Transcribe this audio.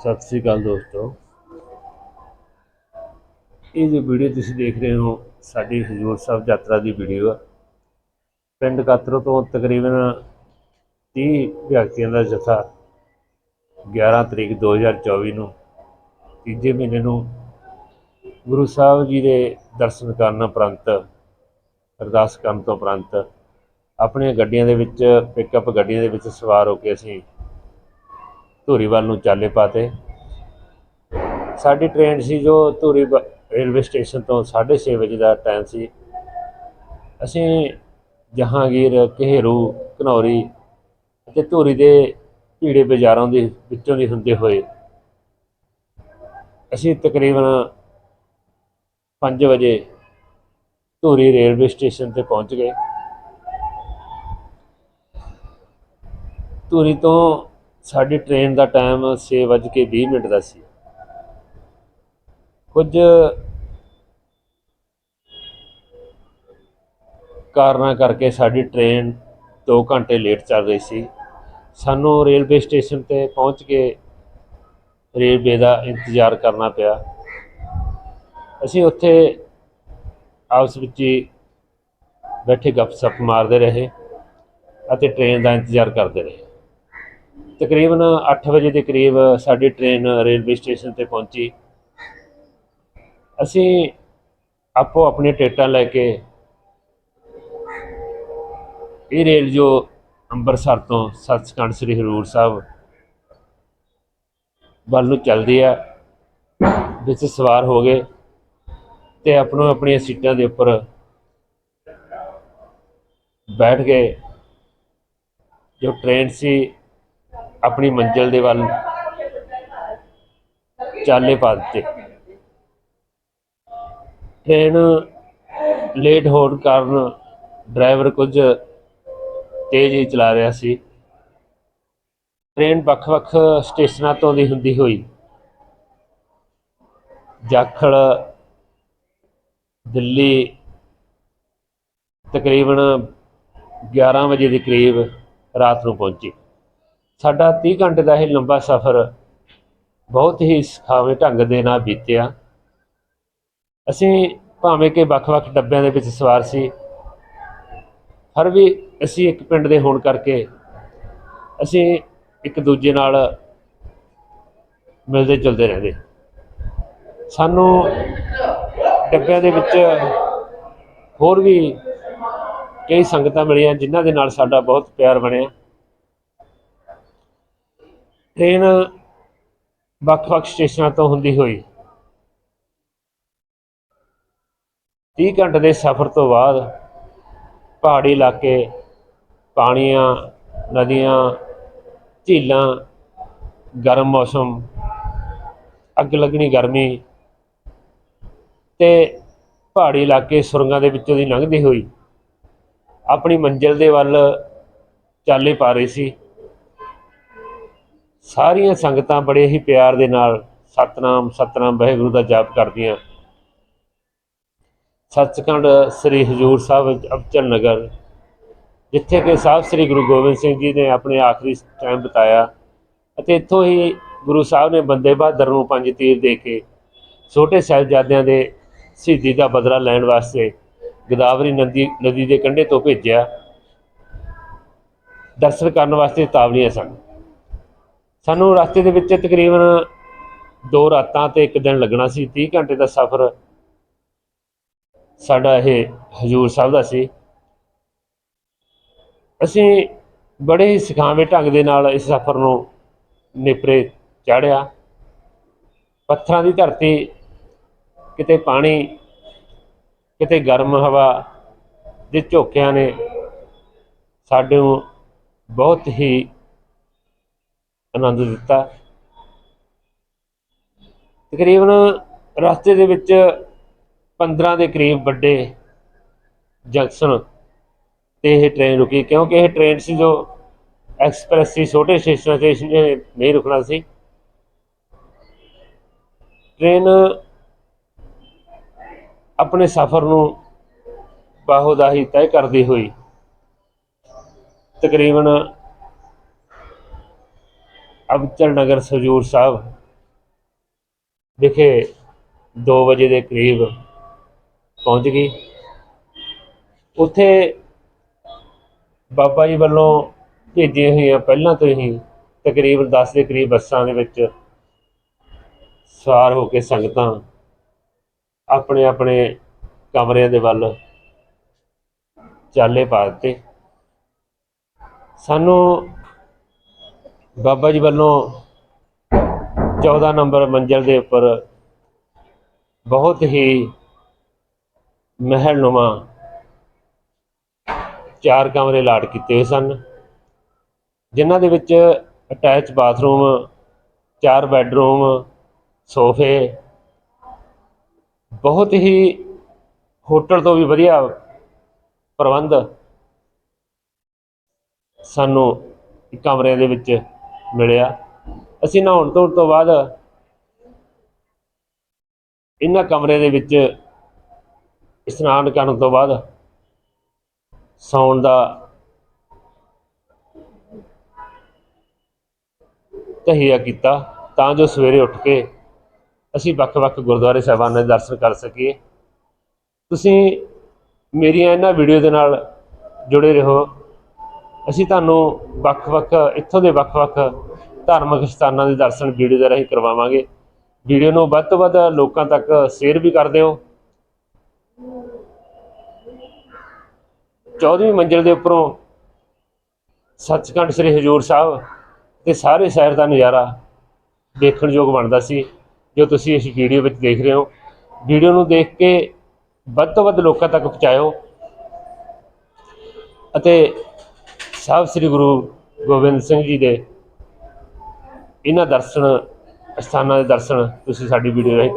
ਸਤਿ ਸ੍ਰੀ ਅਕਾਲ ਦੋਸਤੋ। ਇਹ ਜੋ ਵੀਡੀਓ ਤੁਸੀਂ ਦੇਖ ਰਹੇ ਹੋ, ਸਾਡੀ ਹਜੂਰ ਸਾਹਿਬ ਯਾਤਰਾ ਦੀ ਵੀਡੀਓ ਹੈ ਪਿੰਡ ਕਾਤਰੋ ਤੋਂ ਤਕਰੀਬਨ 30 ਵਿਅਕਤੀਆਂ ਦਾ ਜਥਾ 11 ਤਰੀਕ 2024 ਨੂੰ ਤੀਜੇ ਮਹੀਨੇ ਨੂੰ ਗੁਰੂ ਸਾਹਿਬ ਜੀ ਦੇ ਦਰਸ਼ਨ ਕਰਨ ਉਪਰੰਤ, ਅਰਦਾਸ ਕਰਨ ਤੋਂ ਉਪਰੰਤ, ਆਪਣੀਆਂ ਗੱਡੀਆਂ ਦੇ ਵਿੱਚ ਪਿਕਅਪ ਗੱਡੀਆਂ ਦੇ ਵਿੱਚ ਸਵਾਰ ਹੋ ਕੇ ਅਸੀਂ ਧੂਰੀਵਾਲ ਨੂੰ ਚਾਲੇ ਪਾਤੇ। ਸਾਡੀ ਟ੍ਰੇਨ ਸੀ ਜੋ ਧੂਰੀ ਰੇਲਵੇ ਸਟੇਸ਼ਨ ਤੋਂ 6:30 ਵਜੇ ਦਾ ਟਾਈਮ ਸੀ। ਅਸੀਂ ਜਹਾਂਗੀਰ, ਘੇਰੂ, ਘਨੌਰੀ ਅਤੇ ਧੂਰੀ ਦੇ ਭੀੜੇ ਬਾਜ਼ਾਰਾਂ ਦੇ ਵਿੱਚੋਂ ਦੀ ਹੁੰਦੇ ਹੋਏ ਅਸੀਂ ਤਕਰੀਬਨ 5 ਵਜੇ ਧੂਰੀ ਰੇਲਵੇ ਸਟੇਸ਼ਨ ਤੇ ਪਹੁੰਚ ਗਏ। ਧੂਰੀ ਤੋਂ ਸਾਡੀ ਟ੍ਰੇਨ ਦਾ ਟਾਈਮ 6:20 ਮਿੰਟ ਦਾ ਸੀ। ਕੁਝ ਕਾਰਨਾਂ ਕਰਕੇ ਸਾਡੀ ਟ੍ਰੇਨ 2 ਘੰਟੇ ਲੇਟ ਚੱਲ ਰਹੀ ਸੀ। ਸਾਨੂੰ ਰੇਲਵੇ ਸਟੇਸ਼ਨ ਤੇ ਪਹੁੰਚ ਕੇ ਰੇਲਵੇ ਦਾ ਇੰਤਜ਼ਾਰ ਕਰਨਾ ਪਿਆ। ਅਸੀਂ ਉੱਥੇ ਆਪਸ ਵਿੱਚ ਹੀ ਬੈਠੇ, ਗੱਪਸ਼ਪ ਮਾਰਦੇ ਰਹੇ ਅਤੇ ਟ੍ਰੇਨ ਦਾ ਇੰਤਜ਼ਾਰ ਕਰਦੇ ਰਹੇ। ਤਕਰੀਬਨ 8 ਵਜੇ ਦੇ ਕਰੀਬ ਸਾਡੀ ਟ੍ਰੇਨ ਰੇਲਵੇ ਸਟੇਸ਼ਨ ਤੇ ਪਹੁੰਚੀ। ਅਸੀਂ ਆਪੋ ਆਪਣੀ ਟਿਕਟਾਂ ਲੈ ਕੇ ਇਹ ਰੇਲ ਜੋ ਅੰਮ੍ਰਿਤਸਰ ਤੋਂ ਸੱਚਖੰਡ ਸ੍ਰੀ ਹਰੂਰ ਸਾਹਿਬ ਵੱਲ ਨੂੰ ਚੱਲਦੀ ਆ, ਵਿੱਚ ਸਵਾਰ ਹੋ ਗਏ ਤੇ ਆਪਣੋ ਆਪਣੀਆਂ ਸੀਟਾਂ ਦੇ ਉੱਪਰ ਬੈਠ ਗਏ। ਜੋ ਟ੍ਰੇਨ ਸੀ ਆਪਣੀ ਮੰਜ਼ਿਲ ਦੇ ਵੱਲ ਚਾਲੇ ਪਾ ਦਿੱਤੇ। ਟ੍ਰੇਨ ਲੇਟ ਹੋਣ ਕਾਰਨ ਡਰਾਈਵਰ ਕੁਝ ਤੇਜ਼ ਹੀ ਚਲਾ ਰਿਹਾ ਸੀ। ਟ੍ਰੇਨ ਵੱਖ-ਵੱਖ ਸਟੇਸ਼ਨਾਂ ਤੋਂ ਦੀ ਹੁੰਦੀ ਹੋਈ। ਜਾਖੜ ਦਿੱਲੀ, ਤਕਰੀਬਨ 11 ਵਜੇ ਦੇ ਕਰੀਬ ਰਾਤ ਨੂੰ ਪਹੁੰਚੀ। ਸਾਡਾ 30 ਘੰਟੇ ਦਾ ਇਹ ਲੰਬਾ ਸਫ਼ਰ ਬਹੁਤ ਹੀ ਸੁਖਾਵੇਂ ਢੰਗ ਦੇ ਨਾਲ ਬੀਤਿਆ। ਅਸੀਂ ਭਾਵੇਂ ਕਿ ਵੱਖ-ਵੱਖ ਡੱਬਿਆਂ ਦੇ ਵਿੱਚ ਸਵਾਰ ਸੀ, ਹਰ ਵੀ ਅਸੀਂ ਇੱਕ ਪਿੰਡ ਦੇ ਹੋਣ ਕਰਕੇ ਅਸੀਂ ਇੱਕ ਦੂਜੇ ਨਾਲ ਮਿਲਦੇ ਜੁਲਦੇ ਰਹਿੰਦੇ। ਸਾਨੂੰ ਡੱਬਿਆਂ ਦੇ ਵਿੱਚ ਹੋਰ ਵੀ ਕਈ ਸੰਗਤਾਂ ਮਿਲੀਆਂ ਜਿਨ੍ਹਾਂ ਦੇ ਨਾਲ ਸਾਡਾ ਬਹੁਤ ਪਿਆਰ ਬਣਿਆ। ਟ੍ਰੇਨ ਵੱਖ-ਵੱਖ ਸਟੇਸ਼ਨਾਂ ਤੋਂ ਹੁੰਦੀ ਹੋਈ। 30 ਘੰਟੇ ਦੇ ਸਫ਼ਰ ਤੋਂ ਬਾਅਦ ਪਹਾੜੀ ਇਲਾਕੇ, ਪਾਣੀਆਂ, ਨਦੀਆਂ, ਝੀਲਾਂ, ਗਰਮ ਮੌਸਮ, ਅੱਗ ਲੱਗਣੀ ਗਰਮੀ ਤੇ ਪਹਾੜੀ ਇਲਾਕੇ ਸੁਰੰਗਾਂ ਦੇ ਵਿੱਚੋਂ ਦੀ ਲੰਘਦੀ ਹੋਈ ਆਪਣੀ ਮੰਜ਼ਿਲ ਦੇ ਵੱਲ ਚਾਲੇ ਪਾ ਰਹੀ ਸੀ। ਸਾਰੀਆਂ ਸੰਗਤਾਂ ਬੜੇ ਹੀ ਪਿਆਰ ਦੇ ਨਾਲ ਸਤਨਾਮ ਸਤਨਾਮ ਵਾਹਿਗੁਰੂ ਦਾ ਜਾਪ ਕਰਦੀਆਂ। ਸੱਚਖੰਡ ਸ੍ਰੀ ਹਜੂਰ ਸਾਹਿਬ ਵਿੱਚ ਅਬਚਲ ਨਗਰ, ਜਿੱਥੇ ਕਿ ਸਾਹਿਬ ਸ੍ਰੀ ਗੁਰੂ ਗੋਬਿੰਦ ਸਿੰਘ ਜੀ ਨੇ ਆਪਣੇ ਆਖਰੀ ਟਾਈਮ ਬਿਤਾਇਆ ਅਤੇ ਇੱਥੋਂ ਹੀ ਗੁਰੂ ਸਾਹਿਬ ਨੇ ਬੰਦੇ ਬਹਾਦਰ ਨੂੰ ਪੰਜ ਤੀਰ ਦੇ ਕੇ ਛੋਟੇ ਸਾਹਿਬਜ਼ਾਦਿਆਂ ਦੇ ਸ਼ਹੀਦੀ ਦਾ ਬਦਲਾ ਲੈਣ ਵਾਸਤੇ ਗੋਦਾਵਰੀ ਨਦੀ ਨਦੀ ਦੇ ਕੰਢੇ ਤੋਂ ਭੇਜਿਆ। ਦਰਸ਼ਨ ਕਰਨ ਵਾਸਤੇ ਤਾਵਲੀਆਂ ਸਨ। ਸਾਨੂੰ ਰਸਤੇ ਦੇ ਵਿੱਚ ਤਕਰੀਬਨ ਦੋ ਰਾਤਾਂ ਤੇ ਇੱਕ ਦਿਨ ਲੱਗਣਾ ਸੀ 30 ਘੰਟੇ ਦਾ ਸਫ਼ਰ ਸਾਡਾ ਇਹ ਹਜੂਰ ਸਾਹਿਬ ਦਾ ਸੀ। ਅਸੀਂ ਬੜੇ ਹੀ ਸਿਖਾਵੇਂ ਢੰਗ ਦੇ ਨਾਲ ਇਸ ਸਫ਼ਰ ਨੂੰ ਨਿਪਰੇ ਚਾੜਿਆ ਪੱਥਰਾਂ ਦੀ ਧਰਤੀ, ਕਿਤੇ ਪਾਣੀ, ਕਿਤੇ ਗਰਮ ਹਵਾ ਦੇ ਝੋਕਿਆਂ ਨੇ ਸਾਡੇ ਨੂੰ ਬਹੁਤ ਹੀ ਆਨੰਦ ਦਿੱਤਾ। ਤਕਰੀਬਨ ਰਸਤੇ ਦੇ ਵਿੱਚ 15 ਦੇ ਕਰੀਬ ਵੱਡੇ ਜੰਕਸ਼ਨ ਤੇ ਇਹ ਟ੍ਰੇਨ ਰੁਕੀ, ਕਿਉਂਕਿ ਇਹ ਟ੍ਰੇਨ ਸੀ ਜੋ ਐਕਸਪ੍ਰੈਸ ਸੀ, ਛੋਟੇ ਸਟੇਸ਼ਨਾਂ ਤੇ ਨਹੀਂ ਰੁਕਣਾ ਸੀ। ਟ੍ਰੇਨ ਆਪਣੇ ਸਫ਼ਰ ਨੂੰ ਬਾਹੋਦਾਹੀ ਤੈਅ ਕਰਦੀ ਹੋਈ ਤਕਰੀਬਨ ਅਬਚਲ ਨਗਰ ਸਜੂਰ ਸਾਹਿਬ। ਵਿਖੇ 2 ਵਜੇ ਦੇ ਕਰੀਬ ਪਹੁੰਚ ਗਈ। ਉੱਥੇ ਬਾਬਾ ਜੀ ਵੱਲੋਂ ਭੇਜੀਆਂ ਹੋਈਆਂ ਪਹਿਲਾਂ ਤੋਂ ਹੀ ਤਕਰੀਬਨ 10 ਦੇ ਕਰੀਬ ਬੱਸਾਂ ਦੇ ਵਿੱਚ ਸਵਾਰ ਹੋ ਕੇ ਸੰਗਤਾਂ ਆਪਣੇ ਆਪਣੇ ਕਮਰਿਆਂ ਦੇ ਵੱਲ ਚਾਲੇ ਪਾ ਦਿੱਤੇ। ਸਾਨੂੰ ਬਾਬਾ ਜੀ ਵੱਲੋਂ 14 ਨੰਬਰ ਮੰਜ਼ਲ ਦੇ ਉੱਪਰ ਬਹੁਤ ਹੀ ਮਹਿਲਨੁਮਾ ਚਾਰ ਕਮਰੇ ਲਾਟ ਕੀਤੇ ਹੋਏ ਸਨ, ਜਿਨ੍ਹਾਂ ਦੇ ਵਿੱਚ ਅਟੈਚ ਬਾਥਰੂਮ, ਚਾਰ ਬੈੱਡਰੂਮ, ਸੋਫੇ, ਬਹੁਤ ਹੀ ਹੋਟਲ ਤੋਂ ਵੀ ਵਧੀਆ ਪ੍ਰਬੰਧ ਸਾਨੂੰ ਕਮਰਿਆਂ ਦੇ ਵਿੱਚ ਮਿਲਿਆ। ਅਸੀਂ ਨਹਾਉਣ ਧੋਣ ਤੋਂ ਬਾਅਦ ਇਹਨਾਂ ਕਮਰੇ ਦੇ ਵਿੱਚ ਇਸ਼ਨਾਨ ਕਰਨ ਤੋਂ ਬਾਅਦ ਸੌਣ ਦਾ ਤਹੀਆ ਕੀਤਾ ਤਾਂ ਜੋ ਸਵੇਰੇ ਉੱਠ ਕੇ ਅਸੀਂ ਵੱਖ-ਵੱਖ ਗੁਰਦੁਆਰੇ ਸਾਹਿਬਾਨ ਦੇ ਦਰਸ਼ਨ ਕਰ ਸਕੀਏ। ਤੁਸੀਂ ਮੇਰੀਆਂ ਇਹਨਾਂ ਵੀਡੀਓ ਦੇ ਨਾਲ ਜੁੜੇ ਰਹੋ। ਅਸੀਂ ਤੁਹਾਨੂੰ ਵੱਖ-ਵੱਖ, ਇੱਥੋਂ ਦੇ ਵੱਖ-ਵੱਖ ਧਾਰਮਿਕ ਸਥਾਨਾਂ ਦੇ ਦਰਸ਼ਨ ਵੀਡੀਓ ਦੇ ਰਾਹੀਂ ਕਰਵਾਵਾਂਗੇ। ਵੀਡੀਓ ਨੂੰ ਵੱਧ ਤੋਂ ਵੱਧ ਲੋਕਾਂ ਤੱਕ ਸ਼ੇਅਰ ਵੀ ਕਰ ਦਿਓ। 14ਵੀਂ ਮੰਜ਼ਿਲ ਦੇ ਉੱਪਰੋਂ ਸੱਚਖੰਡ ਸ੍ਰੀ ਹਜੂਰ ਸਾਹਿਬ ਤੇ ਸਾਰੇ ਸ਼ਹਿਰ ਦਾ ਨਜ਼ਾਰਾ ਦੇਖਣ ਯੋਗ ਬਣਦਾ ਸੀ, ਜੋ ਤੁਸੀਂ ਇਸ ਵੀਡੀਓ ਵਿੱਚ ਦੇਖ ਰਹੇ ਹੋ। ਵੀਡੀਓ ਨੂੰ ਦੇਖ ਕੇ ਵੱਧ ਤੋਂ ਵੱਧ ਲੋਕਾਂ ਤੱਕ ਪਹੁੰਚਾਇਓ ਅਤੇ ਸਾਹਿਬ ਸ੍ਰੀ ਗੁਰੂ ਗੋਬਿੰਦ ਸਿੰਘ ਜੀ ਦੇ ਇਹਨਾਂ ਦਰਸ਼ਨ ਸਥਾਨਾਂ ਦੇ ਦਰਸ਼ਨ ਤੁਸੀਂ ਸਾਡੀ ਵੀਡੀਓ ਰਾਹੀਂ